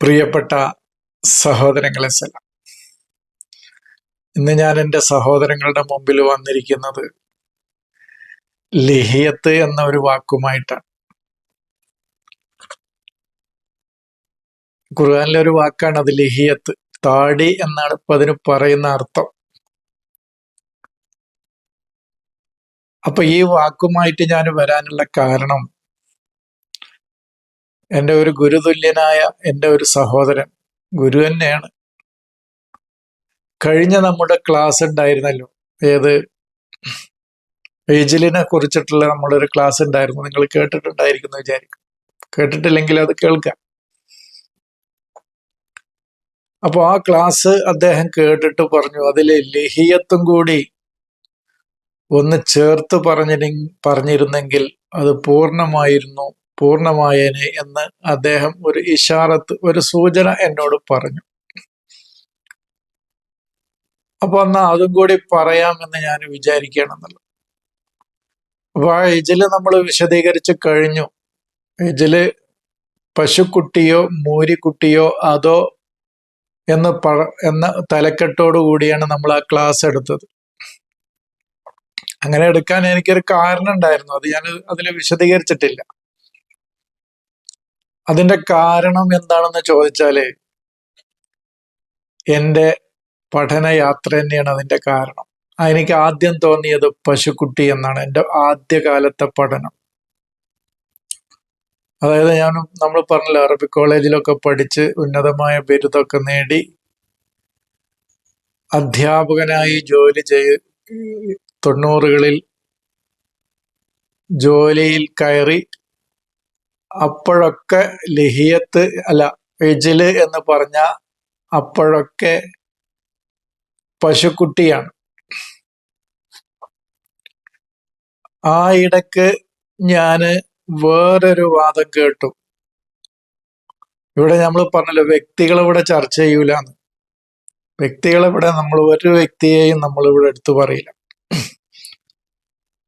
പ്രിയപ്പെട്ട സഹോദരങ്ങളെ സലാം. ഇന്ന് ഞാൻ എന്റെ സഹോദരങ്ങളുടെ മുമ്പിൽ വന്നിരിക്കുന്നത് ലിഹിയത്ത് എന്ന ഒരു വാക്കുമായിട്ടാണ്. ഖുർആാനിലെ ഒരു വാക്കാണ് അത് ലിഹിയത്ത്. താടി എന്നാണ് ഇപ്പൊ അതിന് പറയുന്ന അർത്ഥം. അപ്പൊ ഈ വാക്കുമായിട്ട് ഞാൻ വരാനുള്ള കാരണം എന്റെ ഒരു ഗുരുതുല്യനായ എന്റെ ഒരു സഹോദരൻ ഗുരു തന്നെയാണ്. കഴിഞ്ഞ നമ്മുടെ ക്ലാസ് ഉണ്ടായിരുന്നല്ലോ. ഏത്? ഏജിലിനെ കുറിച്ചിട്ടുള്ള നമ്മളൊരു ക്ലാസ് ഉണ്ടായിരുന്നു. നിങ്ങൾ കേട്ടിട്ടുണ്ടായിരിക്കുന്നു വിചാരിക്കും കേട്ടിട്ടില്ലെങ്കിൽ അത് കേൾക്കാം. അപ്പോൾ ആ ക്ലാസ് അദ്ദേഹം കേട്ടിട്ട് പറഞ്ഞു അതിൽ ലഹിയത്തും കൂടി ഒന്ന് ചേർത്ത് പറഞ്ഞി പറഞ്ഞിരുന്നെങ്കിൽ അത് പൂർണമായിരുന്നു പൂർണമായേനെ എന്ന് അദ്ദേഹം ഒരു ഇഷാറത്ത് ഒരു സൂചന എന്നോട് പറഞ്ഞു. അപ്പൊ എന്നാ അതും കൂടി പറയാമെന്ന് ഞാൻ വിചാരിക്കുകയാണെന്നല്ലോ അപ്പൊ ആ ഇജിൽ നമ്മൾ വിശദീകരിച്ച് കഴിഞ്ഞു. ഇജിൽ പശുക്കുട്ടിയോ മൂരിക്കുട്ടിയോ അതോ എന്ന് പ എന്ന തലക്കെട്ടോടു കൂടിയാണ് നമ്മൾ ആ ക്ലാസ് എടുത്തത്. അങ്ങനെ എടുക്കാൻ എനിക്കൊരു കാരണം ഉണ്ടായിരുന്നു. അത് ഞാൻ അതിൽ വിശദീകരിച്ചിട്ടില്ല. അതിന്റെ കാരണം എന്താണെന്ന് ചോദിച്ചാൽ എന്റെ പഠനയാത്ര തന്നെയാണ് അതിന്റെ കാരണം. എനിക്ക് ആദ്യം തോന്നിയത് പശുക്കുട്ടി എന്നാണ് എന്റെ ആദ്യകാലത്തെ പഠനം. അതായത് ഞാൻ നമ്മൾ പറഞ്ഞല്ലോ അറബിക് കോളേജിലൊക്കെ പഠിച്ച് ഉന്നതമായ ബിരുദമൊക്കെ നേടി അധ്യാപകനായി ജോലി ചെയ് തൊണ്ണൂറുകളിൽ ജോലിയിൽ കയറി അപ്പോഴൊക്കെ ലഹിയത്ത് അല്ല എജിൽ എന്ന് പറഞ്ഞ അപ്പോഴൊക്കെ പശുക്കുട്ടിയാണ്. ആ ഇടയ്ക്ക് ഞാൻ വേറൊരു വാദം കേട്ടു. ഇവിടെ നമ്മൾ പറഞ്ഞല്ലോ വ്യക്തികളെ ഇവിടെ ചർച്ച ചെയ്യൂലെന്ന്. വ്യക്തികളെ ഇവിടെ നമ്മൾ ഒരു വ്യക്തിയെയും നമ്മൾ ഇവിടെ എടുത്തു പറയില്ല.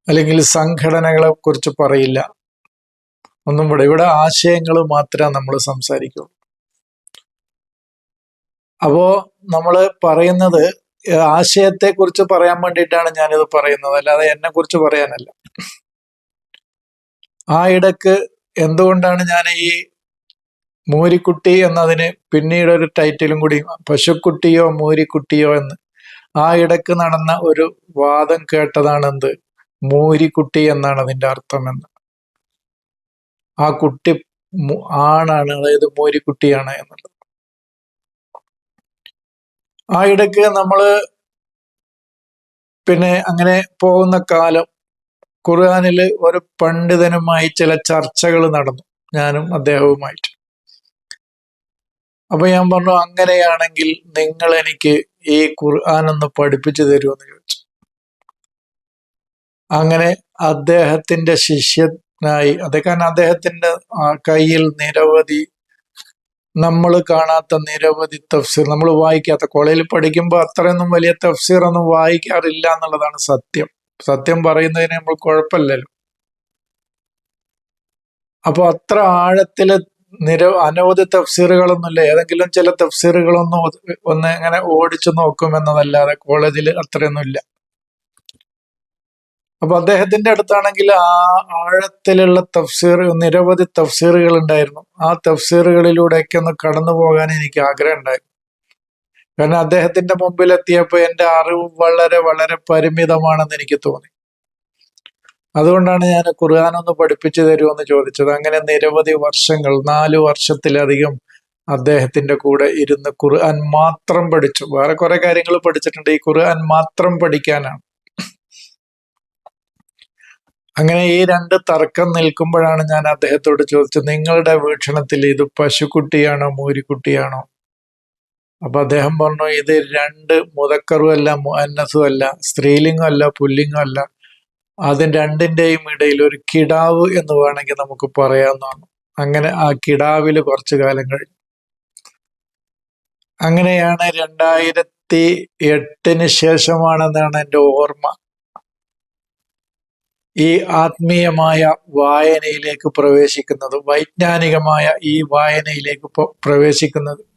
അല്ലെങ്കിൽ സംഘടനകളെ കുറിച്ച് പറയില്ല. ഒന്നും ഇവിടെ ഇവിടെ ആശയങ്ങൾ മാത്രമേ നമ്മൾ സംസാരിക്കുള്ളൂ. അപ്പോ നമ്മൾ പറയുന്നത് ആശയത്തെ കുറിച്ച് പറയാൻ വേണ്ടിയിട്ടാണ് ഞാനിത് പറയുന്നത്. അല്ലാതെ എന്നെ കുറിച്ച് പറയാനല്ല. ആ ഇടയ്ക്ക് എന്തുകൊണ്ടാണ് ഞാൻ ഈ മൂരിക്കുട്ടി എന്നതിന് പിന്നീട് ഒരു ടൈറ്റിലും കൂടി പശുക്കുട്ടിയോ മൂരിക്കുട്ടിയോ എന്ന് ആ ഇടയ്ക്ക് നടന്ന ഒരു വാദം കേട്ടതാണ് എന്ത് മൂരിക്കുട്ടി എന്നാണ് അതിന്റെ അർത്ഥം എന്ന് ആ കുട്ടി ആണാണ് അതായത് മോരിക്കുട്ടിയാണ് എന്നുള്ളത്. ആ ഇടയ്ക്ക് നമ്മൾ പിന്നെ അങ്ങനെ പോകുന്ന കാലം ഖുർആാനിൽ ഒരു പണ്ഡിതനുമായി ചില ചർച്ചകൾ നടന്നു. ഞാനും അദ്ദേഹവുമായിട്ട്. അപ്പൊ ഞാൻ പറഞ്ഞു അങ്ങനെയാണെങ്കിൽ നിങ്ങൾ എനിക്ക് ഈ ഖുർആൻ ഒന്ന് പഠിപ്പിച്ചു തരുമെന്ന് ചോദിച്ചു. അങ്ങനെ അദ്ദേഹത്തിന്റെ ശിഷ്യനായി കാരണം അദ്ദേഹത്തിന്റെ കയ്യിൽ നിരവധി നമ്മൾ കാണാത്ത നിരവധി തഫ്സീർ നമ്മൾ വായിക്കാത്ത കോളേജിൽ പഠിക്കുമ്പോൾ അത്രയൊന്നും വലിയ തഫ്സീർ ഒന്നും വായിക്കാറില്ല എന്നുള്ളതാണ് സത്യം. സത്യം പറയുന്നതിന് നമ്മൾ കുഴപ്പമില്ലല്ലോ. അപ്പോൾ അത്ര ആഴത്തിൽ നിര അനവധി തഫ്സീറുകളൊന്നുമില്ല. ഏതെങ്കിലും ചില തഫ്സീറുകളൊന്നും ഒന്ന് ഇങ്ങനെ ഓടിച്ചു നോക്കും എന്നതല്ലാതെ കോളേജിൽ അത്രയൊന്നുമില്ല. അപ്പൊ അദ്ദേഹത്തിന്റെ അടുത്താണെങ്കിൽ ആ ആഴത്തിലുള്ള തഫ്സീർ നിരവധി തഫ്സീറുകൾ ഉണ്ടായിരുന്നു. ആ തഫ്സീറുകളിലൂടെയൊക്കെ ഒന്ന് കടന്നു പോകാൻ എനിക്ക് ആഗ്രഹം ഉണ്ടായി. കാരണം അദ്ദേഹത്തിന്റെ മുമ്പിൽ എത്തിയപ്പോൾ എന്റെ അറിവ് വളരെ വളരെ പരിമിതമാണെന്ന് എനിക്ക് തോന്നി. അതുകൊണ്ടാണ് ഞാൻ ഖുർആൻ ഒന്ന് പഠിപ്പിച്ചു തരുമെന്ന് ചോദിച്ചത്. അങ്ങനെ നിരവധി വർഷങ്ങൾ നാല് വർഷത്തിലധികം അദ്ദേഹത്തിന്റെ കൂടെ ഇരുന്ന് ഖുർആൻ മാത്രം പഠിച്ചു. വേറെ കുറെ കാര്യങ്ങൾ പഠിച്ചിട്ടുണ്ട്. ഈ ഖുർആൻ മാത്രം പഠിക്കാനാണ്. അങ്ങനെ ഈ രണ്ട് തർക്കം നിൽക്കുമ്പോഴാണ് ഞാൻ അദ്ദേഹത്തോട് ചോദിച്ചത് നിങ്ങളുടെ വീക്ഷണത്തിൽ ഇത് പശുക്കുട്ടിയാണോ മൂരിക്കുട്ടിയാണോ? അപ്പൊ അദ്ദേഹം പറഞ്ഞു ഇത് രണ്ട് മുതക്കറും അല്ല മുഅന്നസും അല്ല സ്ത്രീലിംഗം അല്ല പുല്ലിംഗം അല്ല. അതിന് രണ്ടിന്റെയും ഇടയിൽ ഒരു കിടാവ് എന്ന് വേണമെങ്കിൽ നമുക്ക് പറയാമെന്നാണ് അങ്ങനെ ആ കിടാവിൽ കുറച്ചു കാലം കഴിഞ്ഞു. അങ്ങനെയാണ് രണ്ടായിരത്തി എട്ടിന് ശേഷമാണെന്നാണ് എന്റെ ഓർമ്മ. ഈ ആത്മീയമായ വായനയിലേക്ക് പ്രവേശിക്കുന്നത് വൈജ്ഞാനികമായ ഈ വായനയിലേക്ക് പ്രവേശിക്കുന്നത്.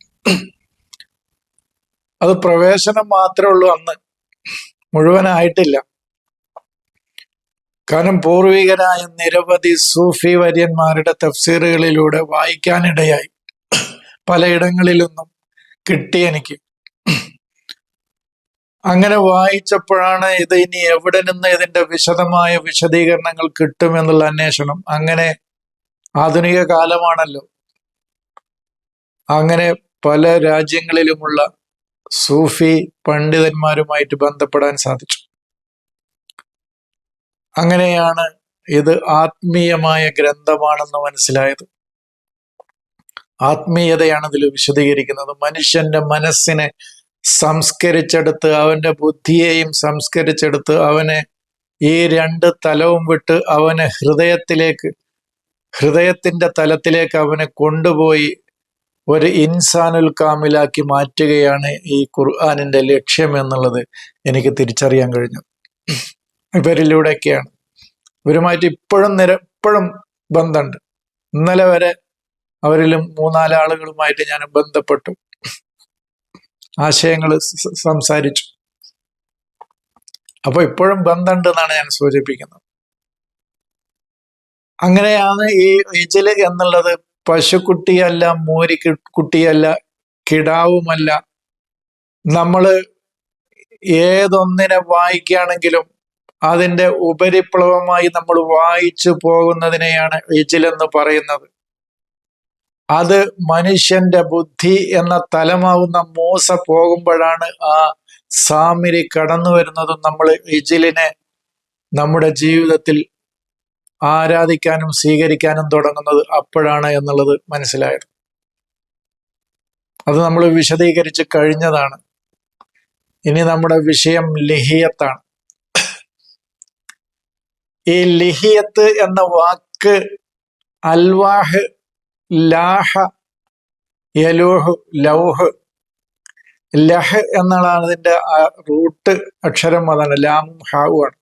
അത് പ്രവേശനം മാത്രമേ ഉള്ളൂ അന്ന്. മുഴുവനായിട്ടില്ല. കാരണം പൂർവികരായ നിരവധി സൂഫി വര്യന്മാരുടെ തഫ്സീറുകളിലൂടെ വായിക്കാനിടയായി. പലയിടങ്ങളിലൊന്നും കിട്ടി എനിക്ക്. അങ്ങനെ വായിച്ചപ്പോഴാണ് ഇത് ഇനി എവിടെ നിന്ന് ഇതിന്റെ വിശദമായ വിശദീകരണങ്ങൾ കിട്ടുമെന്നുള്ള അന്വേഷണം. അങ്ങനെ ആധുനിക കാലമാണല്ലോ. അങ്ങനെ പല രാജ്യങ്ങളിലുമുള്ള സൂഫി പണ്ഡിതന്മാരുമായിട്ട് ബന്ധപ്പെടാൻ സാധിച്ചു. അങ്ങനെയാണ് ഇത് ആത്മീയമായ ഗ്രന്ഥമാണെന്ന് മനസ്സിലായത്. ആത്മീയതയാണ് ഇതിൽ വിശദീകരിക്കുന്നത്. മനുഷ്യന്റെ മനസ്സിനെ സംസ്കരിച്ചെടുത്ത് അവന്റെ ബുദ്ധിയെയും സംസ്കരിച്ചെടുത്ത് അവനെ ഈ രണ്ട് തലവും വിട്ട് അവനെ ഹൃദയത്തിലേക്ക് ഹൃദയത്തിന്റെ തലത്തിലേക്ക് അവനെ കൊണ്ടുപോയി ഒരു ഇൻസാനുൽ കാമിലാക്കി മാറ്റുകയാണ് ഈ ഖുർആാനിന്റെ ലക്ഷ്യം എന്നുള്ളത് എനിക്ക് തിരിച്ചറിയാൻ കഴിഞ്ഞു. ഇവരിലൂടെയൊക്കെയാണ്. ഇവരുമായിട്ട് ഇപ്പോഴും നിര ഇപ്പോഴും ബന്ധമുണ്ട്. ഇന്നലെ വരെ അവരിലും മൂന്നാലാളുകളുമായിട്ട് ഞാൻ ബന്ധപ്പെട്ടു. ആശയങ്ങൾ സംസാരിച്ചു. അപ്പൊ ഇപ്പോഴും ബന്ധമുണ്ട് എന്നാണ് ഞാൻ സൂചിപ്പിക്കുന്നത്. അങ്ങനെയാണ് ഈ ഇജൽ എന്നുള്ളത് പശുക്കുട്ടിയല്ല മോരി കുട്ടിയല്ല കിടാവുമല്ല. നമ്മൾ ഏതൊന്നിനെ വായിക്കുകയാണെങ്കിലും അതിന്റെ ഉപരിപ്ലവമായി നമ്മൾ വായിച്ചു പോകുന്നതിനെയാണ് ഇജിൽ എന്ന് പറയുന്നത്. അത് മനുഷ്യന്റെ ബുദ്ധി എന്ന തലമാവുന്ന മൂസ പോകുമ്പോഴാണ് ആ സാമിരി കടന്നു വരുന്നതും നമ്മൾ ഇജിലിനെ നമ്മുടെ ജീവിതത്തിൽ ആരാധിക്കാനും സ്വീകരിക്കാനും തുടങ്ങുന്നത് അപ്പോഴാണ് എന്നുള്ളത് മനസ്സിലായത്. അത് നമ്മൾ വിശദീകരിച്ച് കഴിഞ്ഞതാണ്. ഇനി നമ്മുടെ വിഷയം ലിഹിയത്താണ്. ഈ ലിഹിയത്ത് എന്ന വാക്ക് അൽവാഹ് ലാഹ യലൂഹ് ലൗഹ്. ലഹ് എന്നുള്ളതാണ് അതിന്റെ റൂട്ട് അക്ഷരം അതാണ് ലാമും ഹാവും ആണ്.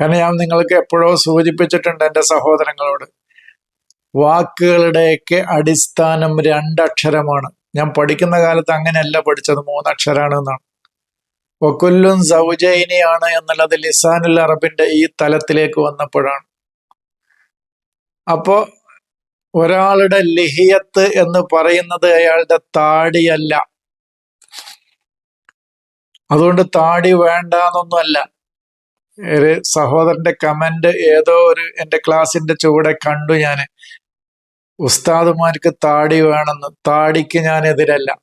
കാരണം ഞാൻ നിങ്ങൾക്ക് എപ്പോഴോ സൂചിപ്പിച്ചിട്ടുണ്ട് എന്റെ സഹോദരങ്ങളോട് വാക്കുകളുടെയൊക്കെ അടിസ്ഥാനം രണ്ടക്ഷരമാണ്. ഞാൻ പഠിക്കുന്ന കാലത്ത് അങ്ങനെയല്ല പഠിച്ചത് മൂന്നക്ഷരാണ് എന്നാണ്. ഒക്കൊല്ലും സൗജൈനിയാണ് എന്നുള്ളത് ലിസാനുൽ അറബിന്റെ ഈ തലത്തിലേക്ക് വന്നപ്പോഴാണ്. അപ്പോ ഒരാളുടെ ലിഹിയത്ത് എന്ന് പറയുന്നത് അയാളുടെ താടിയല്ല. അതുകൊണ്ട് താടി വേണ്ടാന്നൊന്നുമല്ല. ഒരു സഹോദരന്റെ കമന്റ് ഏതോ ഒരു എന്റെ ക്ലാസ്സിന്റെ ചുവടെ കണ്ടു ഞാൻ ഉസ്താദുമാർക്ക് താടി വേണമെന്ന്. താടിക്ക് ഞാൻ എതിരല്ല.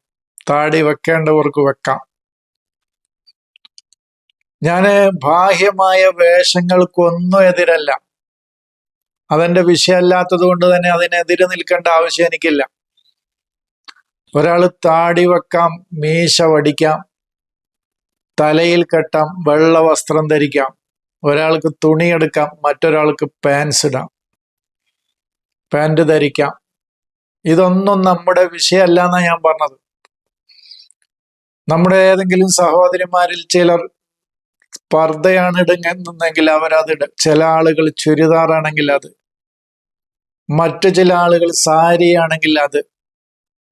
താടി വെക്കേണ്ടവർക്ക് വെക്കാം. ഞാൻ ബാഹ്യമായ വേഷങ്ങൾക്കൊന്നും എതിരല്ല. അതെന്റെ വിഷയമല്ലാത്തത് കൊണ്ട് തന്നെ അതിനെതിരെ നിൽക്കേണ്ട ആവശ്യം എനിക്കില്ല. ഒരാൾ താടി വെക്കാം മീശ വടിക്കാം തലയിൽ കെട്ടാം വെള്ള വസ്ത്രം ധരിക്കാം ഒരാൾക്ക് തുണിയെടുക്കാം മറ്റൊരാൾക്ക് പാൻസ് ഇടാം പാന്റ് ധരിക്കാം. ഇതൊന്നും നമ്മുടെ വിഷയമല്ല എന്നാണ് ഞാൻ പറഞ്ഞത്. നമ്മുടെ ഏതെങ്കിലും സഹോദരിമാരിൽ ചിലർ പർദ്ദയാണ് ഇടുന്നെങ്കിൽ അവരത് ചില ആളുകൾ ചുരിദാറാണെങ്കിൽ അത്. മറ്റു ചില ആളുകൾ സാരിയാണെങ്കിൽ അത്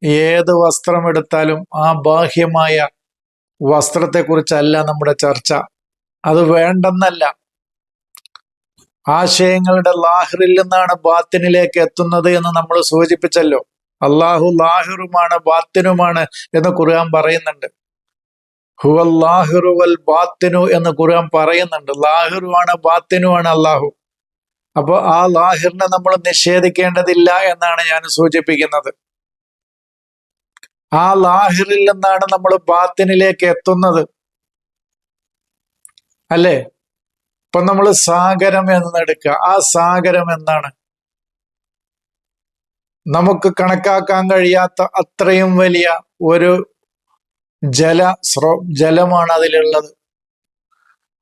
ഏത് വസ്ത്രമെടുത്താലും ആ ബാഹ്യമായ വസ്ത്രത്തെക്കുറിച്ചല്ല നമ്മുടെ ചർച്ച. അത് വേണ്ടെന്നല്ല. ആശയങ്ങളുടെ ലാഹിറിൽ നിന്നാണ് ബാത്തിനിലേക്ക് എത്തുന്നത് എന്ന് നമ്മൾ സൂചിപ്പിച്ചല്ലോ. അള്ളാഹു ലാഹിറുമാണ് ബാത്തിനുമാണ് എന്ന് ഖുർആൻ പറയുന്നുണ്ട്. ഹുവൽ ലാഹിറു വൽ ബാത്തിനു എന്ന് ഖുർആൻ പറയുന്നുണ്ട്. ലാഹിറുമാണ് ബാത്തിനുമാണ് അള്ളാഹു അപ്പോൾ ആ ലാഹിറിനെ നമ്മൾ നിഷേധിക്കേണ്ടതില്ല എന്നാണ് ഞാൻ സൂചിപ്പിക്കുന്നത്. ആ ലാഹിറിൽ നിന്നാണ് നമ്മൾ ബാത്തിനിലേക്ക് എത്തുന്നത്. അല്ലേ? ഇപ്പൊ നമ്മൾ സാഗരം എന്നെടുക്കുക ആ സാഗരം എന്താണ് നമുക്ക് കണക്കാക്കാൻ കഴിയാത്ത അത്രയും വലിയ ഒരു ജല സ്രോ ജലമാണ് അതിലുള്ളത്.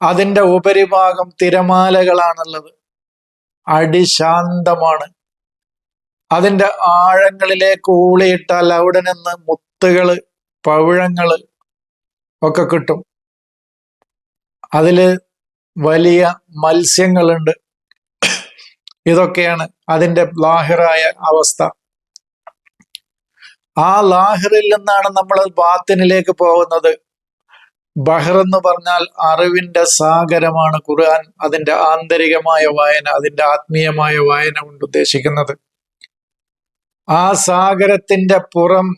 അതിന്റെ ഉപരിഭാഗം തിരമാലകളാണുള്ളത്. അടിശാന്തമാണ്. അതിന്റെ ആഴങ്ങളിലേക്ക് ഊളിയിട്ടാൽ അവിടെ നിന്ന് മുത്തുകൾ പവിഴങ്ങൾ ഒക്കെ കിട്ടും. അതിൽ വലിയ മത്സ്യങ്ങളുണ്ട്. ഇതൊക്കെയാണ് അതിന്റെ ലാഹിറായ അവസ്ഥ. ആ ലാഹിറിൽ നിന്നാണ് നമ്മൾ ബാത്തിനിലേക്ക് പോകുന്നത്. ബഹർ എന്ന് പറഞ്ഞാൽ അറിവിന്റെ സാഗരമാണ് ഖുർആൻ. അതിന്റെ ആന്തരികമായ വായന അതിന്റെ ആത്മീയമായ വായന കൊണ്ട് ഉദ്ദേശിക്കുന്നത്. ആ സാഗരത്തിന്റെ പുറം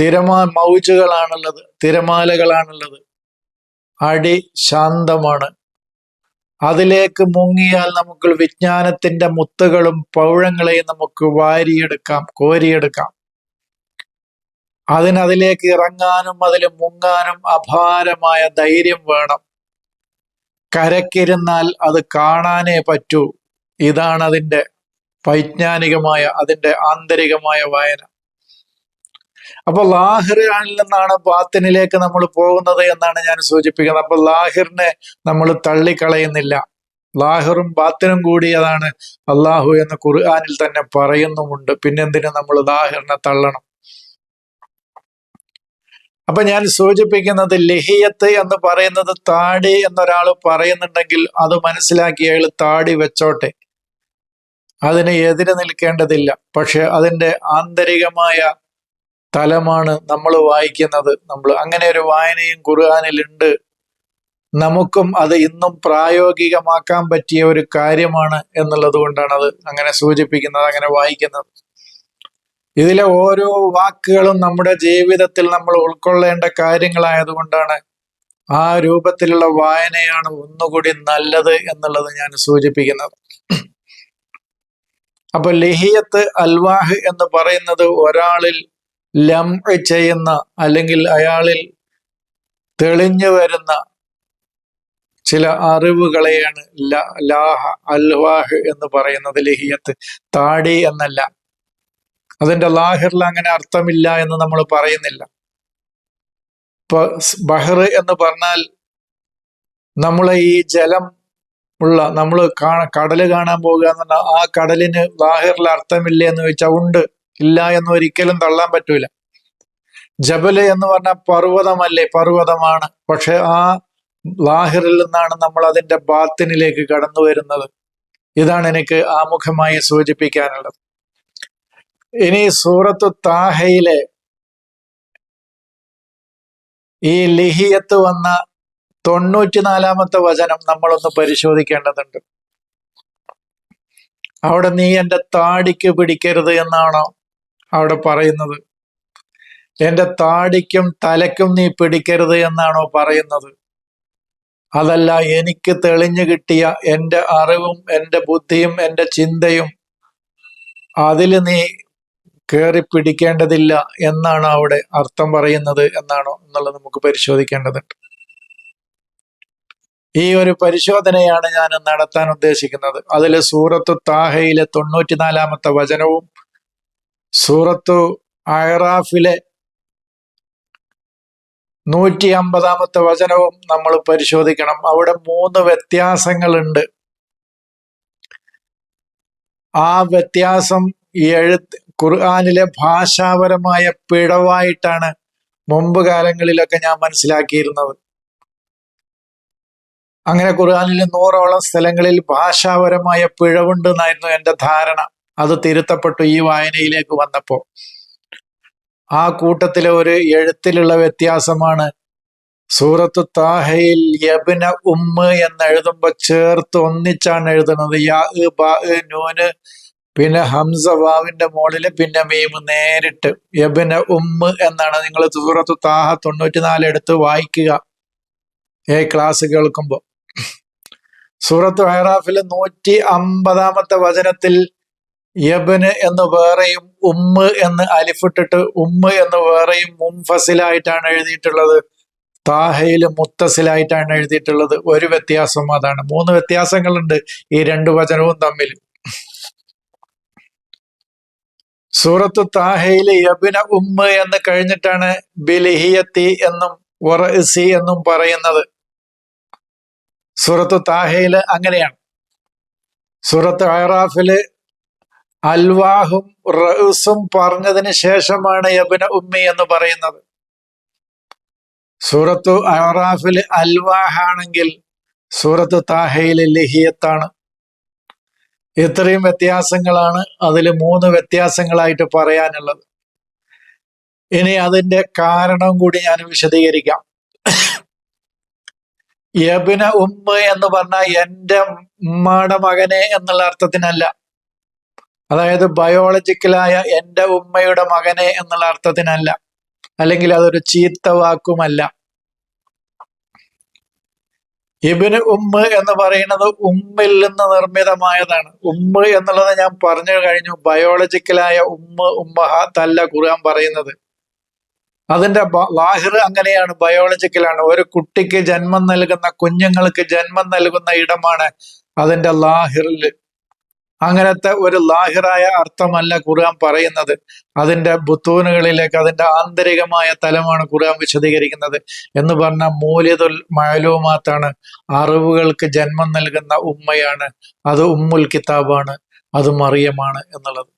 തിരമാ മൗജുകളാണുള്ളത് തിരമാലകളാണുള്ളത്. അടി ശാന്തമാണ്. അതിലേക്ക് മുങ്ങിയാൽ നമുക്ക് വിജ്ഞാനത്തിന്റെ മുത്തുകളും പൗഴങ്ങളെയും നമുക്ക് വാരിയെടുക്കാം കോരിയെടുക്കാം. അതിനതിലേക്ക് ഇറങ്ങാനും അതിൽ മുങ്ങാനും അപാരമായ ധൈര്യം വേണം. കരക്കിരുന്നാൽ അത് കാണാനേ പറ്റൂ. ഇതാണ് അതിന്റെ വൈജ്ഞാനികമായ അതിന്റെ ആന്തരികമായ വായന. അപ്പൊ ലാഹിറിൽ നിന്നാണ് ബാത്തിനിലേക്ക് നമ്മൾ പോകുന്നത് എന്നാണ് ഞാൻ സൂചിപ്പിക്കുന്നത്. അപ്പൊ ലാഹിറിനെ നമ്മൾ തള്ളിക്കളയുന്നില്ല. ലാഹിറും ബാത്തിനും കൂടിയതാണ് അള്ളാഹു എന്ന് ഖുർആാനിൽ തന്നെ പറയുന്നുമുണ്ട്. പിന്നെന്തിനു നമ്മൾ ലാഹിറിനെ തള്ളണം? അപ്പൊ ഞാൻ സൂചിപ്പിക്കുന്നത് ലഹിയത്ത് എന്ന് പറയുന്നത് താടി എന്നൊരാൾ പറയുന്നുണ്ടെങ്കിൽ അത് മനസ്സിലാക്കി അയാൾ താടി വെച്ചോട്ടെ. അതിന് എതിരെ നിൽക്കേണ്ടതില്ല. പക്ഷെ അതിന്റെ ആന്തരികമായ തലമാണ് നമ്മൾ വായിക്കുന്നത്. നമ്മൾ അങ്ങനെ ഒരു വായനയും ഖുർആാനിലുണ്ട്. നമുക്കും അത് ഇന്നും പ്രായോഗികമാക്കാൻ പറ്റിയ ഒരു കാര്യമാണ് എന്നുള്ളത് കൊണ്ടാണ് അത് അങ്ങനെ സൂചിപ്പിക്കുന്നത് അങ്ങനെ വായിക്കുന്നത്. ഇതിലെ ഓരോ വാക്കുകളും നമ്മുടെ ജീവിതത്തിൽ നമ്മൾ ഉൾക്കൊള്ളേണ്ട കാര്യങ്ങളായതുകൊണ്ടാണ് ആ രൂപത്തിലുള്ള വായനയാണ് ഒന്നുകൂടി നല്ലത് എന്നുള്ളത് ഞാൻ സൂചിപ്പിക്കുന്നത്. അപ്പൊ ലഹിയത്ത് അൽവാഹ് എന്ന് പറയുന്നത് ഒരാളിൽ ലം ചെയ്യുന്ന അല്ലെങ്കിൽ അയാളിൽ തെളിഞ്ഞു വരുന്ന ചില അറിവുകളെയാണ് ലാഹ അൽവാഹ് എന്ന് പറയുന്നത് ലഹിയത്ത്. താടി എന്നല്ല. അതിന്റെ ലാഹിറിൽ അങ്ങനെ അർത്ഥമില്ല എന്ന് നമ്മൾ പറയുന്നില്ല. ഇപ്പൊ ബഹർ എന്ന് പറഞ്ഞാൽ നമ്മളെ ഈ ജലം ഉള്ള നമ്മൾ കടൽ കാണാൻ പോകുക എന്ന് പറഞ്ഞാൽ ആ കടലിന് ലാഹിറിൽ അർത്ഥമില്ല എന്ന് ചോദിച്ചാൽ ഉണ്ട് ഇല്ല എന്ന് ഒരിക്കലും തള്ളാൻ പറ്റൂല. ജബൽ എന്ന് പറഞ്ഞാൽ പർവതമല്ലേ പർവതമാണ്. പക്ഷെ ആ ലാഹിറിൽ നിന്നാണ് നമ്മൾ അതിന്റെ ബാത്തിനിലേക്ക് കടന്നു വരുന്നത് ഇതാണ് എനിക്ക് ആമുഖമായി സൂചിപ്പിക്കാനുള്ളത്. ഇനി സൂറത്ത് താഹയിലെ ഈ ലിഹിയത്ത് വന്ന തൊണ്ണൂറ്റിനാലാമത്തെ വചനം നമ്മളൊന്ന് പരിശോധിക്കേണ്ടതുണ്ട്. അവിടെ നീ എന്റെ താടിക്ക് പിടിക്കരുത് എന്നാണോ അവിടെ പറയുന്നത്. എന്റെ താടിക്കും തലക്കും നീ പിടിക്കരുത് എന്നാണോ പറയുന്നത്. അതല്ല എനിക്ക് തെളിഞ്ഞു കിട്ടിയ എന്റെ അറിവും എന്റെ ബുദ്ധിയും എന്റെ ചിന്തയും അതിൽ നീ കയറി പിടിക്കേണ്ടതില്ല എന്നാണ് അവിടെ അർത്ഥം പറയുന്നത് എന്നാണോ എന്നുള്ളത് നമുക്ക് പരിശോധിക്കേണ്ടതുണ്ട്. ഈ ഒരു പരിശോധനയാണ് ഞാൻ നടത്താൻ ഉദ്ദേശിക്കുന്നത്. അതിൽ സൂറത്തു താഹയിലെ തൊണ്ണൂറ്റിനാലാമത്തെ വചനവും സൂറത്തു അയറാഫിലെ നൂറ്റി അമ്പതാമത്തെ വചനവും നമ്മൾ പരിശോധിക്കണം. അവിടെ മൂന്ന് വ്യത്യാസങ്ങളുണ്ട്. ആ വ്യത്യാസം എഴുത്ത് ഖുർആാനിലെ ഭാഷാപരമായ പിഴവായിട്ടാണ് മുമ്പ് കാലങ്ങളിലൊക്കെ ഞാൻ മനസ്സിലാക്കിയിരുന്നത്. അങ്ങനെ ഖുർആാനിൽ നൂറോളം സ്ഥലങ്ങളിൽ ഭാഷാപരമായ പിഴവുണ്ടെന്നായിരുന്നു എന്റെ ധാരണ. അത് തിരുത്തപ്പെട്ടു ഈ വായനയിലേക്ക് വന്നപ്പോൾ. ആ കൂട്ടത്തിലെ ഒരു എഴുത്തിലുള്ള വ്യത്യാസമാണ് സൂറത്ത് താഹയിൽ യബിന ഉമ്മ എന്ന് എഴുതുമ്പോൾ ചേർത്ത് ഒന്നിച്ചാണ് എഴുതുന്നത്. യാ നൂന് പിന്നെ ഹംസ വാവിന്റെ മോളിൽ പിന്നെ മീമ് നേരിട്ട്. യബിന ഉമ്മ് എന്നാണ് നിങ്ങൾ സൂറത്തു താഹ തൊണ്ണൂറ്റിനാല് എടുത്ത് വായിക്കുക. ഏ ക്ലാസ് കേൾക്കുമ്പോൾ. സൂറത്ത് ഹൈറാഫിൽ നൂറ്റി അമ്പതാമത്തെ വചനത്തിൽ യബന് എന്ന് വേറെയും ഉമ്മ് എന്ന് അലിഫിട്ടിട്ട് ഉമ്മ് എന്ന് വേറെയും മുംഫസിലായിട്ടാണ് എഴുതിയിട്ടുള്ളത്. താഹയിൽ മുത്തസിലായിട്ടാണ് എഴുതിയിട്ടുള്ളത്. ഒരു വ്യത്യാസം അതാണ്. മൂന്ന് വ്യത്യാസങ്ങളുണ്ട് ഈ രണ്ട് വചനവും തമ്മിൽ. സൂറത്ത് താഹയിലെ യബിന ഉമ്മ എന്ന് കഴിഞ്ഞിട്ടാണ് ബിലിഹിയത്തി എന്നും വറസി എന്നും പറയുന്നത്. സൂറത്ത് താഹയിൽ അങ്ങനെയാണ്. സൂറത്ത് അഹറാഫിൽ അൽവാഹും റഹുസും പറഞ്ഞതിന് ശേഷമാണ് യബിന ഉമ്മി എന്ന് പറയുന്നത്. സൂറത്തു അറാഫിൽ അൽവാഹാണെങ്കിൽ സൂറത്ത് താഹയിലെ ലഹിയത്താണ്. ഇത്രയും വ്യത്യാസങ്ങളാണ് അതിൽ മൂന്ന് വ്യത്യാസങ്ങളായിട്ട് പറയാനുള്ളത്. ഇനി അതിന്റെ കാരണം കൂടി ഞാൻ വിശദീകരിക്കാം. യബിന ഉമ്മ എന്ന് പറഞ്ഞാൽ എന്റെ ഉമ്മയുടെ മകനെ എന്നുള്ള അർത്ഥത്തിനല്ല. അതായത് ബയോളജിക്കലായ എന്റെ ഉമ്മയുടെ മകനെ എന്നുള്ള അർത്ഥത്തിനല്ല. അല്ലെങ്കിൽ അതൊരു ചീത്ത വാക്കുമല്ല. ഇബിന് ഉമ്മ എന്ന് പറയുന്നത് ഉമ്മിൽ നിന്ന് നിർമ്മിതമായതാണ്. ഉമ്മ എന്നുള്ളത് ഞാൻ പറഞ്ഞു കഴിഞ്ഞു. ബയോളജിക്കലായ ഉമ്മ ഉമ്മഹ തല്ല ഖുർആൻ പറയുന്നത്. അതിന്റെ ലാഹിർ അങ്ങനെയാണ് ബയോളജിക്കലാണ് ഒരു കുട്ടിക്ക് ജന്മം നൽകുന്ന കുഞ്ഞുങ്ങൾക്ക് ജന്മം നൽകുന്ന ഇടമാണ് അതിന്റെ ലാഹിറിൽ അങ്ങനത്തെ ഒരു ലാഹിറായ അർത്ഥമല്ല ഖുർആൻ പറയുന്നത്. അതിന്റെ ബുത്തൂനുകളിലേക്ക് അതിന്റെ ആന്തരികമായ തലമാണ് ഖുർആൻ വിശദീകരിക്കുന്നത്. എന്ന് പറഞ്ഞ മൂല്യതുൽ മാലൂമാത്താണ് അറിവുകൾക്ക് ജന്മം നൽകുന്ന ഉമ്മയാണ്. അത് ഉമ്മുൽ കിതാബാണ്. അത് മറിയമാണ് എന്നുള്ളത്.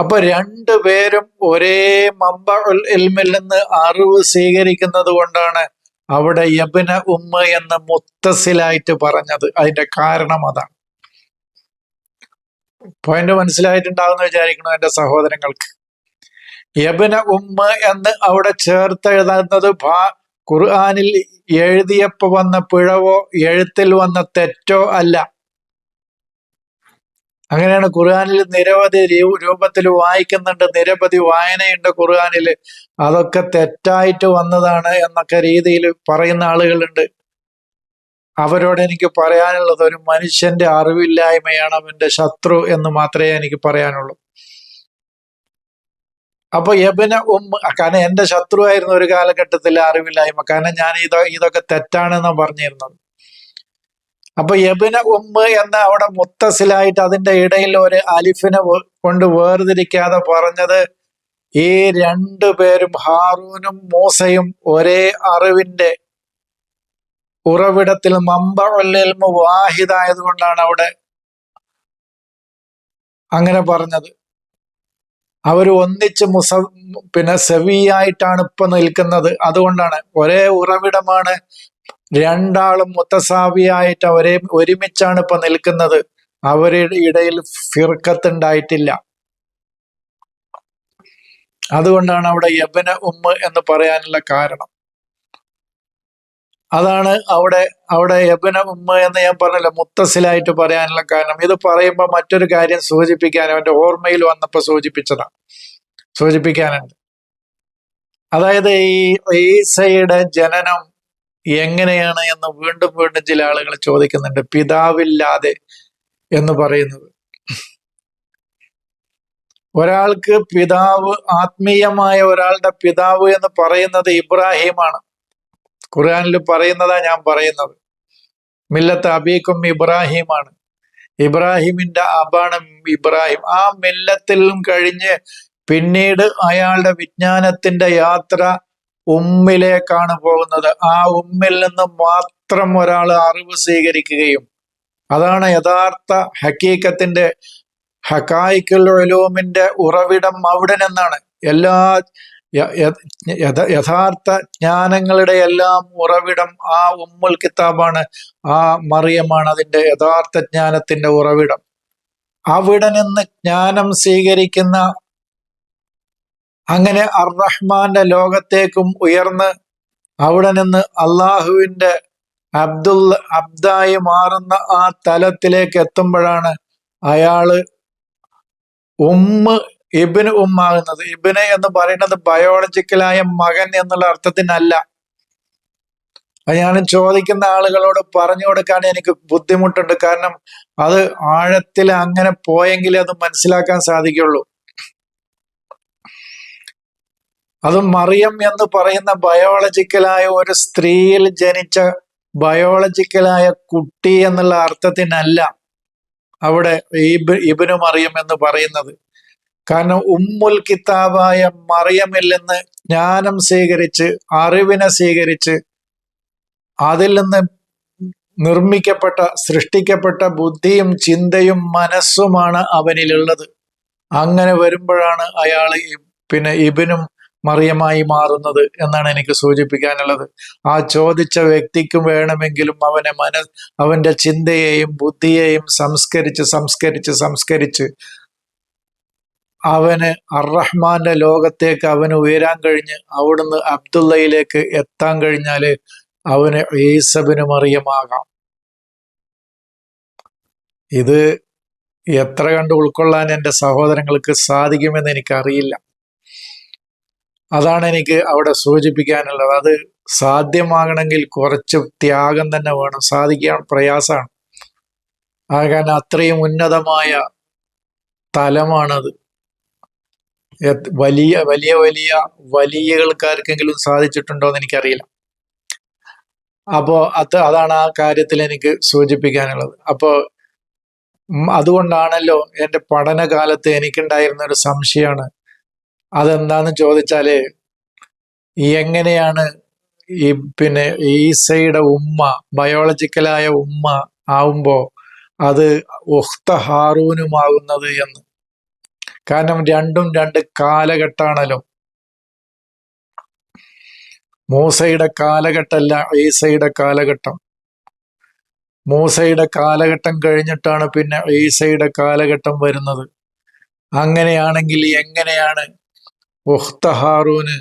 അപ്പൊ രണ്ടുപേരും ഒരേ മമ്പ എൽമിൽ നിന്ന് അറിവ് സ്വീകരിക്കുന്നത് കൊണ്ടാണ് അവിടെ യബിന ഉമ്മ എന്ന് മുത്തസിലായിട്ട് പറഞ്ഞത്. അതിന്റെ കാരണം അതാണ്. പോയിന്റ് മനസ്സിലായിട്ടുണ്ടാവുന്ന വിചാരിക്കണം എന്റെ സഹോദരങ്ങൾക്ക്. യബിന ഉമ്മ എന്ന് അവിടെ ചേർത്ത് എഴുതുന്നത് ഭാ ഖുർആാനിൽ എഴുതിയപ്പോ വന്ന പിഴവോ എഴുത്തിൽ വന്ന തെറ്റോ അല്ല. അങ്ങനെയാണ് ഖുർആാനിൽ നിരവധി രൂപത്തിൽ വായിക്കുന്നുണ്ട് നിരവധി വായനയുണ്ട് ഖുർആാനിൽ. അതൊക്കെ തെറ്റായിട്ട് വന്നതാണ് എന്നൊക്കെ രീതിയിൽ പറയുന്ന ആളുകളുണ്ട്. അവരോട് എനിക്ക് പറയാനുള്ളത് ഒരു മനുഷ്യന്റെ അറിവില്ലായ്മയാണ് അവന്റെ ശത്രു എന്ന് മാത്രമേ എനിക്ക് പറയാനുള്ളൂ. അപ്പൊ എബിന് ഉമ്മ കാരണം എന്റെ ശത്രുവായിരുന്നു ഒരു കാലഘട്ടത്തിൽ അറിവില്ലായ്മ കാരണം ഞാൻ ഇതൊ ഇതൊക്കെ തെറ്റാണെന്ന് പറഞ്ഞിരുന്നത്. അപ്പൊ യബിന ഉമ്മ എന്ന അവിടെ മുത്തസിലായിട്ട് അതിന്റെ ഇടയിൽ ഒരു അലിഫിനെ കൊണ്ട് വേർതിരിക്കാതെ പറഞ്ഞത് ഈ രണ്ടു പേരും ഹാറൂനും മൂസയും ഒരേ അറിവിന്റെ ഉറവിടത്തിൽ മമ്പ വാഹിദായത് കൊണ്ടാണ് അവിടെ അങ്ങനെ പറഞ്ഞത്. അവർ ഒന്നിച്ച് മുസ പിന്നെ സെവിയായിട്ടാണ് ഇപ്പൊ നിൽക്കുന്നത്. അതുകൊണ്ടാണ് ഒരേ ഉറവിടമാണ് രണ്ടാളും മുത്തസാവിയായിട്ട് അവരെ ഒരുമിച്ചാണ് ഇപ്പൊ നിൽക്കുന്നത്. അവരുടെ ഇടയിൽ ഫിർക്കത്തുണ്ടായിട്ടില്ല അതുകൊണ്ടാണ് അവിടെ യബന ഉമ്മ എന്ന് പറയാനുള്ള കാരണം. അതാണ് അവിടെ അവിടെ യബന ഉമ്മ എന്ന് ഞാൻ പറഞ്ഞല്ലോ മുത്തസിലായിട്ട് പറയാനുള്ള കാരണം. ഇത് പറയുമ്പോൾ മറ്റൊരു കാര്യം സൂചിപ്പിക്കാൻ അവന്റെ ഓർമ്മയിൽ വന്നപ്പോൾ സൂചിപ്പിച്ചതാണ് സൂചിപ്പിക്കാനുണ്ട്. അതായത് ഈ ഈസയുടെ ജനനം എങ്ങനെയാണ് എന്ന് വീണ്ടും വീണ്ടും ചില ആളുകൾ ചോദിക്കുന്നുണ്ട്. പിതാവില്ലാതെ എന്ന് പറയുന്നത്. ഒരാൾക്ക് പിതാവ് ആത്മീയമായ ഒരാളുടെ പിതാവ് എന്ന് പറയുന്നത് ഇബ്രാഹിമാണ്. ഖുർആാനിൽ പറയുന്നതാ ഞാൻ പറയുന്നത്. മില്ലത്ത് അബീക്കും ഇബ്രാഹിമാണ്. ഇബ്രാഹിമിന്റെ അബാണ് ഇബ്രാഹിം ആ മില്ലത്തിലും കഴിഞ്ഞ് പിന്നീട് അയാളുടെ വിജ്ഞാനത്തിന്റെ യാത്ര ഉമ്മിലേക്കാണ് പോകുന്നത്. ആ ഉമ്മിൽ നിന്ന് മാത്രം ഒരാൾ അറിവ് സ്വീകരിക്കുകയും അതാണ് യഥാർത്ഥ ഹക്കീക്കത്തിന്റെ ഹക്കായിക്കുൽ ഒലൂമിന്റെ ഉറവിടം അവിടെ നിന്നാണ് എല്ലാ യഥാർത്ഥ ജ്ഞാനങ്ങളുടെ എല്ലാം ഉറവിടം ആ ഉമ്മുൽ കിതാബാണ്. ആ മറിയമാണ് അതിന്റെ യഥാർത്ഥ ജ്ഞാനത്തിന്റെ ഉറവിടം. അവിടെ നിന്ന് ജ്ഞാനം സ്വീകരിക്കുന്ന അങ്ങനെ അർറഹ്മാന്റെ ലോകത്തേക്കും ഉയർന്ന് അവിടെ നിന്ന് അള്ളാഹുവിന്റെ അബ്ദുൽ അബ്ദായി മാറുന്ന ആ തലത്തിലേക്ക് എത്തുമ്പോഴാണ് അയാൾ ഉമ്മ ഇബിന് ഉമ്മാകുന്നത്. ഇബിന് എന്ന് പറയുന്നത് ബയോളജിക്കലായ മകൻ എന്നുള്ള അർത്ഥത്തിനല്ല. അത് ഞാൻ ചോദിക്കുന്ന ആളുകളോട് പറഞ്ഞു കൊടുക്കാൻ എനിക്ക് ബുദ്ധിമുട്ടുണ്ട്. കാരണം അത് ആഴത്തിൽ അങ്ങനെ പോയെങ്കിൽ അത് മനസ്സിലാക്കാൻ സാധിക്കുള്ളൂ. അത് മറിയം എന്ന് പറയുന്ന ബയോളജിക്കലായ ഒരു സ്ത്രീയിൽ ജനിച്ച ബയോളജിക്കലായ കുട്ടി എന്നുള്ള അർത്ഥത്തിനല്ല അവിടെ ഇബിനു മറിയം എന്ന് പറയുന്നത്. കാരണം ഉമ്മുൽ കിതാബായ മറിയമിൽ നിന്ന് ജ്ഞാനം സ്വീകരിച്ച് അറിവിനെ സ്വീകരിച്ച് അതിൽ നിന്ന് നിർമ്മിക്കപ്പെട്ട സൃഷ്ടിക്കപ്പെട്ട ബുദ്ധിയും ചിന്തയും മനസ്സുമാണ് അവനിലുള്ളത്. അങ്ങനെ വരുമ്പോഴാണ് അയാൾ പിന്നെ ഇബിനും മറിയമായി മാറുന്നത് എന്നാണ് എനിക്ക് സൂചിപ്പിക്കാനുള്ളത്. ആ ചോദിച്ച വ്യക്തിക്കും വേണമെങ്കിലും അവനെ മന അവന്റെ ചിന്തയെയും ബുദ്ധിയെയും സംസ്കരിച്ച് സംസ്കരിച്ച് സംസ്കരിച്ച് അവന് അറഹ്മാന്റെ ലോകത്തേക്ക് അവന് ഉയരാൻ കഴിഞ്ഞ് അവിടുന്ന് അബ്ദുള്ളയിലേക്ക് എത്താൻ കഴിഞ്ഞാൽ അവന് ഈസബിന് മറിയമാകാം ഇത് എത്ര കണ്ട് ഉൾക്കൊള്ളാൻ എന്റെ സഹോദരങ്ങൾക്ക് സാധിക്കുമെന്ന് എനിക്കറിയില്ല. അതാണ് എനിക്ക് അവിടെ സൂചിപ്പിക്കാനുള്ളത്. അത് സാധ്യമാകണമെങ്കിൽ കുറച്ച് ത്യാഗം തന്നെ വേണം. സാധിക്കാൻ പ്രയാസമാണ്. ആകാൻ അത്രയും ഉന്നതമായ തലമാണത്. വലിയ വലിയ വലിയ വലിയകൾക്കാർക്കെങ്കിലും സാധിച്ചിട്ടുണ്ടോ എന്ന് എനിക്കറിയില്ല. അപ്പോ അത് അതാണ് ആ കാര്യത്തിൽ എനിക്ക് സൂചിപ്പിക്കാനുള്ളത്. അപ്പോ അതുകൊണ്ടാണല്ലോ എന്റെ പഠനകാലത്ത് എനിക്കുണ്ടായിരുന്ന ഒരു സംശയമാണ്. അതെന്താന്ന് ചോദിച്ചാൽ എങ്ങനെയാണ് ഈ പിന്നെ ഈസയുടെ ഉമ്മ ബയോളജിക്കലായ ഉമ്മ ആവുമ്പോ അത് ഒഹ്ത ഹാറൂനുമാകുന്നത് എന്ന്. കാരണം രണ്ടും രണ്ട് കാലഘട്ടമാണല്ലോ. മൂസയുടെ കാലഘട്ടമല്ല ഈസയുടെ കാലഘട്ടം. മൂസയുടെ കാലഘട്ടം കഴിഞ്ഞിട്ടാണ് പിന്നെ ഈസയുടെ കാലഘട്ടം വരുന്നത്. അങ്ങനെയാണെങ്കിൽ എങ്ങനെയാണ് ഉഹ്തഹാറൂന്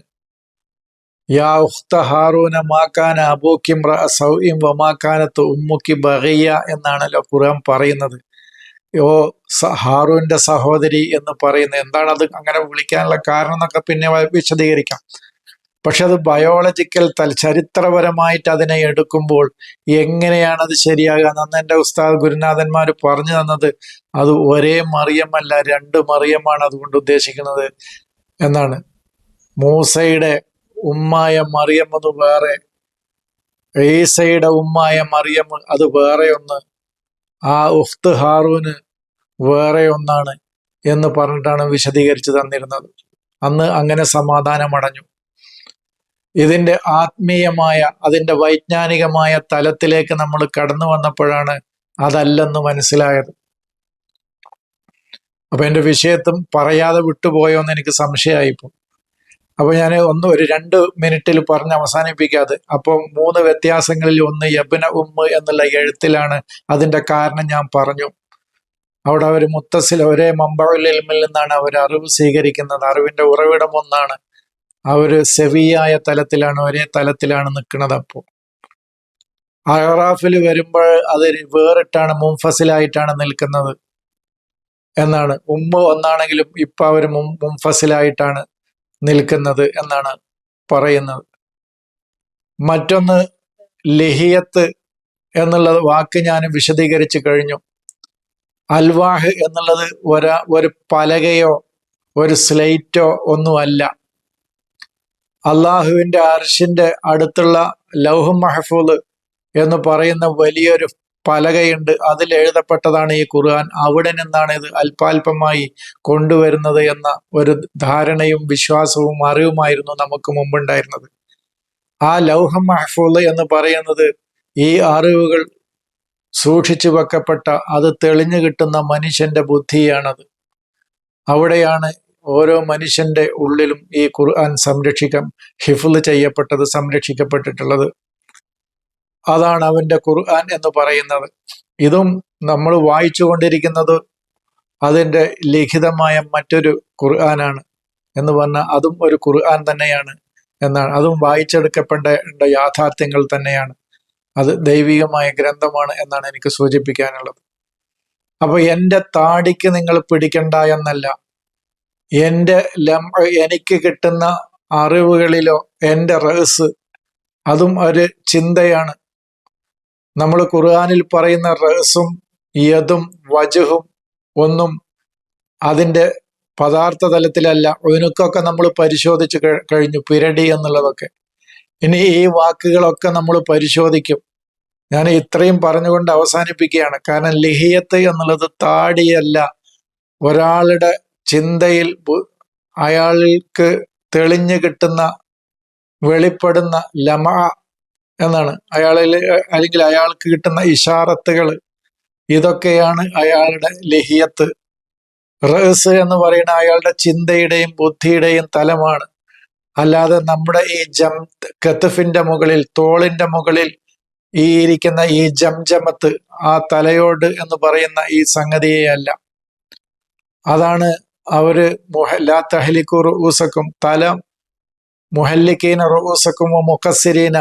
യാ ഉഹ്തഹാറൂന മാക്കാന അബൂക്കിം സൗഇം വമാക്കാനത്ത് ഉമ്മുക്കി ബഹയ്യ എന്നാണല്ലോ ഖുർആൻ പറയുന്നത്. ഓ ഹാറൂന്റെ സഹോദരി എന്ന് പറയുന്നത് എന്താണ് അത് അങ്ങനെ വിളിക്കാനുള്ള കാരണം എന്നൊക്കെ പിന്നെ വിശദീകരിക്കാം. പക്ഷെ അത് ബയോളജിക്കൽ തൽ ചരിത്രപരമായിട്ട് അതിനെ എടുക്കുമ്പോൾ എങ്ങനെയാണ് അത് ശരിയാകുക അന്ന് എന്റെ ഉസ്താദ് ഗുരുനാഥന്മാർ പറഞ്ഞു തന്നത് അത് ഒരേ മറിയമല്ല രണ്ട് മറിയമാണ് അതുകൊണ്ട് ഉദ്ദേശിക്കുന്നത് എന്നാണ്. മൂസയുടെ ഉമ്മായ മറിയം അത് വേറെ ഈസയുടെ ഉമ്മായ മറിയം അത് വേറെ ഒന്ന് ആ ഉഫ്ത് ഹാറൂന് വേറെ ഒന്നാണ് എന്ന് പറഞ്ഞിട്ടാണ് വിശദീകരിച്ചു തന്നിരുന്നത്. അന്ന് അങ്ങനെ സമാധാനമടഞ്ഞു. ഇതിന്റെ ആത്മീയമായ അതിന്റെ വൈജ്ഞാനികമായ തലത്തിലേക്ക് നമ്മൾ കടന്നു വന്നപ്പോഴാണ് അതല്ലെന്ന് മനസ്സിലായത്. അപ്പൊ എന്റെ വിഷയത്തും പറയാതെ വിട്ടുപോയോ എന്ന് എനിക്ക് സംശയമായിപ്പോ അപ്പൊ ഞാൻ ഒന്ന് ഒരു രണ്ട് മിനിറ്റിൽ പറഞ്ഞ് അവസാനിപ്പിക്കാതെ. അപ്പോൾ മൂന്ന് വ്യത്യാസങ്ങളിൽ ഒന്ന് യബന ഉമ്മ എന്നുള്ള എഴുത്തിലാണ് അതിന്റെ കാരണം ഞാൻ പറഞ്ഞു. അവിടെ അവർ മുത്തസിൽ ഒരേ മമ്പഴലിൽമിൽ നിന്നാണ് അവർ അറിവ് സ്വീകരിക്കുന്നത്. അറിവിന്റെ ഉറവിടം ഒന്നാണ്. അവർ സെവിയായ തലത്തിലാണ് ഒരേ തലത്തിലാണ് നിൽക്കുന്നത് അപ്പോൾ അഹറാഫിൽ വരുമ്പോൾ അത് വേറിട്ടാണ് മുംഫസിലായിട്ടാണ് നിൽക്കുന്നത് എന്നാണ്. ഉമ്മ ഒന്നാണെങ്കിലും ഇപ്പൊ അവർ മുംഫസിലായിട്ടാണ് നിൽക്കുന്നത് എന്നാണ് പറയുന്നത്. മറ്റൊന്ന് ലഹിയത്ത് എന്നുള്ളത് വാക്ക് ഞാൻ വിശദീകരിച്ചു കഴിഞ്ഞു. അൽവാഹ് എന്നുള്ളത് ഒരാ ഒരു പലകയോ ഒരു സ്ലേറ്റോ ഒന്നുമല്ല. അള്ളാഹുവിന്റെ അർഷിന്റെ അടുത്തുള്ള ലൗഹ് മഹഫൂദ് എന്ന് പറയുന്ന വലിയൊരു പലകയുണ്ട്. അതിൽ എഴുതപ്പെട്ടതാണ് ഈ ഖുർആൻ. അവിടെ നിന്നാണ് ഇത് അല്പാൽപമായി കൊണ്ടുവരുന്നത് എന്ന ഒരു ധാരണയും വിശ്വാസവും അറിവുമായിരുന്നു നമുക്ക് മുമ്പുണ്ടായിരുന്നത്. ആ ലൗഹ മഹഫൂൾ എന്ന് പറയുന്നത് ഈ അറിവുകൾ സൂക്ഷിച്ചു വെക്കപ്പെട്ട അത് തെളിഞ്ഞു കിട്ടുന്ന മനുഷ്യന്റെ ബുദ്ധിയാണത്. അവിടെയാണ് ഓരോ മനുഷ്യന്റെ ഉള്ളിലും ഈ ഖുർആൻ സംരക്ഷിക്കാം ഹിഫുൽ ചെയ്യപ്പെട്ടത് സംരക്ഷിക്കപ്പെട്ടിട്ടുള്ളത്. അതാണ് അവന്റെ ഖുർആൻ എന്ന് പറയുന്നത്. ഇതും നമ്മൾ വായിച്ചു കൊണ്ടിരിക്കുന്നത് അതിന്റെ ലിഖിതമായ മറ്റൊരു ഖുർആനാണ് എന്ന് പറഞ്ഞാൽ അതും ഒരു ഖുർആൻ തന്നെയാണ് എന്നാണ്. അതും വായിച്ചെടുക്കപ്പെടേണ്ട യാഥാർത്ഥ്യങ്ങൾ തന്നെയാണ്. അത് ദൈവികമായ ഗ്രന്ഥമാണ് എന്നാണ് എനിക്ക് സൂചിപ്പിക്കാനുള്ളത്. അപ്പൊ എന്റെ താടിക്ക് നിങ്ങൾ പിടിക്കണ്ട എന്നല്ല. എന്റെ ലം എനിക്ക് കിട്ടുന്ന അറിവുകളിലോ എന്റെ റഹസ് അതും ഒരു ചിന്തയാണ്. നമ്മൾ ഖുർആാനിൽ പറയുന്ന റഹസും യതും വജുഹും ഒന്നും അതിന്റെ പദാർത്ഥ തലത്തിലല്ല ഒനുക്കൊക്കെ നമ്മൾ പരിശോധിച്ച് കഴിഞ്ഞു പിരടി എന്നുള്ളതൊക്കെ. ഇനി ഈ വാക്കുകളൊക്കെ നമ്മൾ പരിശോധിക്കും. ഞാൻ ഇത്രയും പറഞ്ഞുകൊണ്ട് അവസാനിപ്പിക്കുകയാണ്. കാരണം ലിഹിയത്ത് എന്നുള്ളത് താടിയല്ല. ഒരാളുടെ ചിന്തയിൽ അയാൾക്ക് തെളിഞ്ഞു കിട്ടുന്ന വെളിപ്പെടുന്ന ലമ എന്നാണ്. അയാളിൽ അല്ലെങ്കിൽ അയാൾക്ക് കിട്ടുന്ന ഇഷാറത്തുകൾ. ഇതൊക്കെയാണ് അയാളുടെ ലഹിയത്ത്. റഹസ് എന്ന് പറയുന്ന അയാളുടെ ചിന്തയുടെയും ബുദ്ധിയുടെയും തലമാണ്. അല്ലാതെ നമ്മുടെ ഈ ജം കത്തുഫിന്റെ മുകളിൽ തോളിന്റെ മുകളിൽ ഈ ഇരിക്കുന്ന ഈ ജംജമത്ത് ആ തലയോട് എന്ന് പറയുന്ന ഈ സംഗതിയെ അല്ല അതാണ് അവർ ലാ തഹലിക്കു റൂസക്കും തല മുഹല്ലിക്കീന റൂസക്കും മുഖസ്സിരീന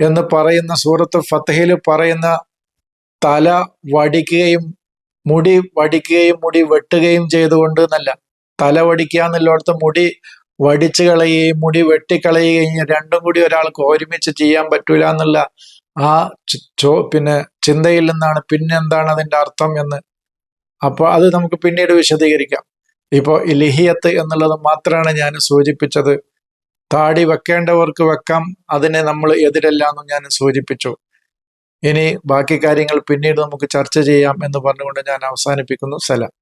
എന്ന് പറയുന്ന സൂറത്ത് ഫത്തഹയിൽ പറയുന്ന തല വടിക്കുകയും മുടി വടിക്കുകയും മുടി വെട്ടുകയും ചെയ്തുകൊണ്ട് എന്നല്ല. തല വടിക്കുക എന്നുള്ളിടത്ത് മുടി വടിച്ചു കളയുകയും മുടി വെട്ടിക്കളയുകയും രണ്ടും കൂടി ഒരാൾക്ക് ഒരുമിച്ച് ചെയ്യാൻ പറ്റൂല എന്നുള്ള ആ ചോ- പിന്നെ ചിന്തയിൽ നിന്നാണ് പിന്നെന്താണ് അതിന്റെ അർത്ഥം എന്ന്. അപ്പോൾ അത് നമുക്ക് പിന്നീട് വിശദീകരിക്കാം. ഇപ്പോൾ ലിഹിയത്ത് എന്നുള്ളത് മാത്രമാണ് ഞാൻ സൂചിപ്പിച്ചത്. താടി വെക്കേണ്ടവർക്ക് വെക്കാം അതിനെ നമ്മൾ എതിരല്ല എന്നും ഞാൻ സൂചിപ്പിച്ചു. ഇനി ബാക്കി കാര്യങ്ങൾ പിന്നീട് നമുക്ക് ചർച്ച ചെയ്യാം എന്ന് പറഞ്ഞുകൊണ്ട് ഞാൻ അവസാനിപ്പിക്കുന്നു. സലാം.